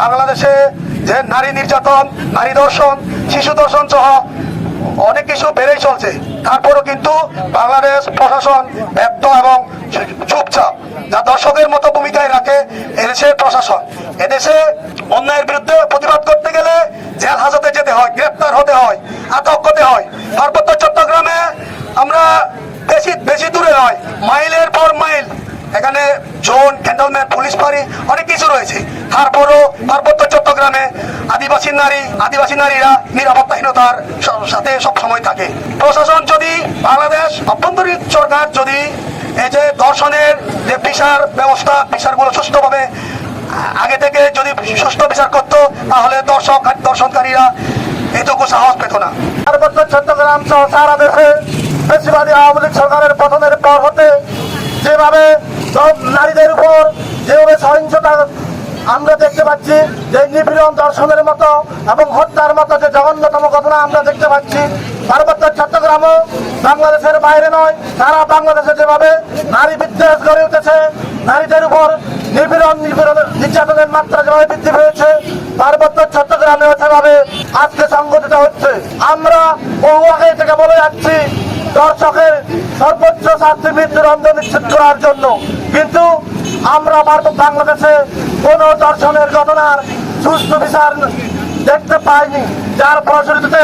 বাংলাদেশে যে নারী নির্যাতন, নারী দর্শন শিশু দর্শন সহ অনেক কিছু বেড়েই চলছে। তারপরও কিন্তু বাংলাদেশ প্রশাসন ব্যর্থ এবং চুপচাপ, যা দর্শকের মতো ভূমিকায় রাখে এদেশের প্রশাসন। এদেশে অন্যায়ের বিরুদ্ধে প্রতিবাদ করতে গেলে জেল হাজতে যেতে হয়, গ্রেপ্তার হতে হয়, আটক হতে হয়। পার্বত্য চট্টগ্রামে আমরা বেশি বেশি দূরে নয়, মাইলের পর মাইল এখানে জোন ক্যান্টনমেন্ট পুলিশ ফাঁড়ি অনেক কিছু রয়েছে। তারপরও পার্বত্য চট্টগ্রামে আদিবাসী নারী, আদিবাসী নারীরা নিরাপত্তাহীনতার সাথে সব সময় থাকে। প্রশাসন যদি বাংলাদেশ অভ্যন্তরীণ সরকার যদি এই যে দর্শনের যে বিচার ব্যবস্থা, বিচারগুলো সুষ্ঠুভাবে আগে থেকে যদি সুষ্ঠু বিচার করতো, তাহলে দর্শক, দর্শনকারীরা এটুকু সাহস পেত না। পার্বত্য চট্টগ্রাম সহ সারা দেশে বেশিরভাগই আওয়ামী লীগ সরকারের পতনের পর হতে যেভাবে সব নারীদের উপর যেভাবে সহিংসতা আমরা দেখতে পাচ্ছি যে নিপীড়ন দর্শনের মতো এবং হত্যার মতো যে জঘন্যতম ঘটনা আমরা দেখতে পাচ্ছি। পার্বত্য চট্টগ্রামও বাংলাদেশের বাইরে নয় তারা বাংলাদেশে যেভাবে নারী বিদ্বেষ গড়ে উঠেছে, নারীদের উপর নিপীড়ন নিপীড়ন নির্যাতনের মাত্রা যেভাবে বৃদ্ধি পেয়েছে, পার্বত্য চট্টগ্রামেও সেভাবে আজকে সংগঠিত হচ্ছে। আমরা বহু আগে থেকে বলে যাচ্ছি দর্শকের সর্বোচ্চ শাস্তি মৃত্যুদণ্ড নিশ্চিত করার জন্য। কিন্তু আমরা ভারত বাংলাদেশে কোন দর্শনের ঘটনার সুস্থ বিচার দেখতে পাইনি। যার ফলশ্রুতিতে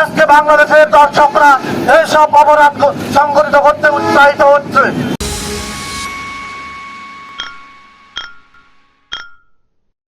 আজকে বাংলাদেশের দর্শকরা এইসব অপরাধ সংগঠিত করতে উৎসাহিত হচ্ছে।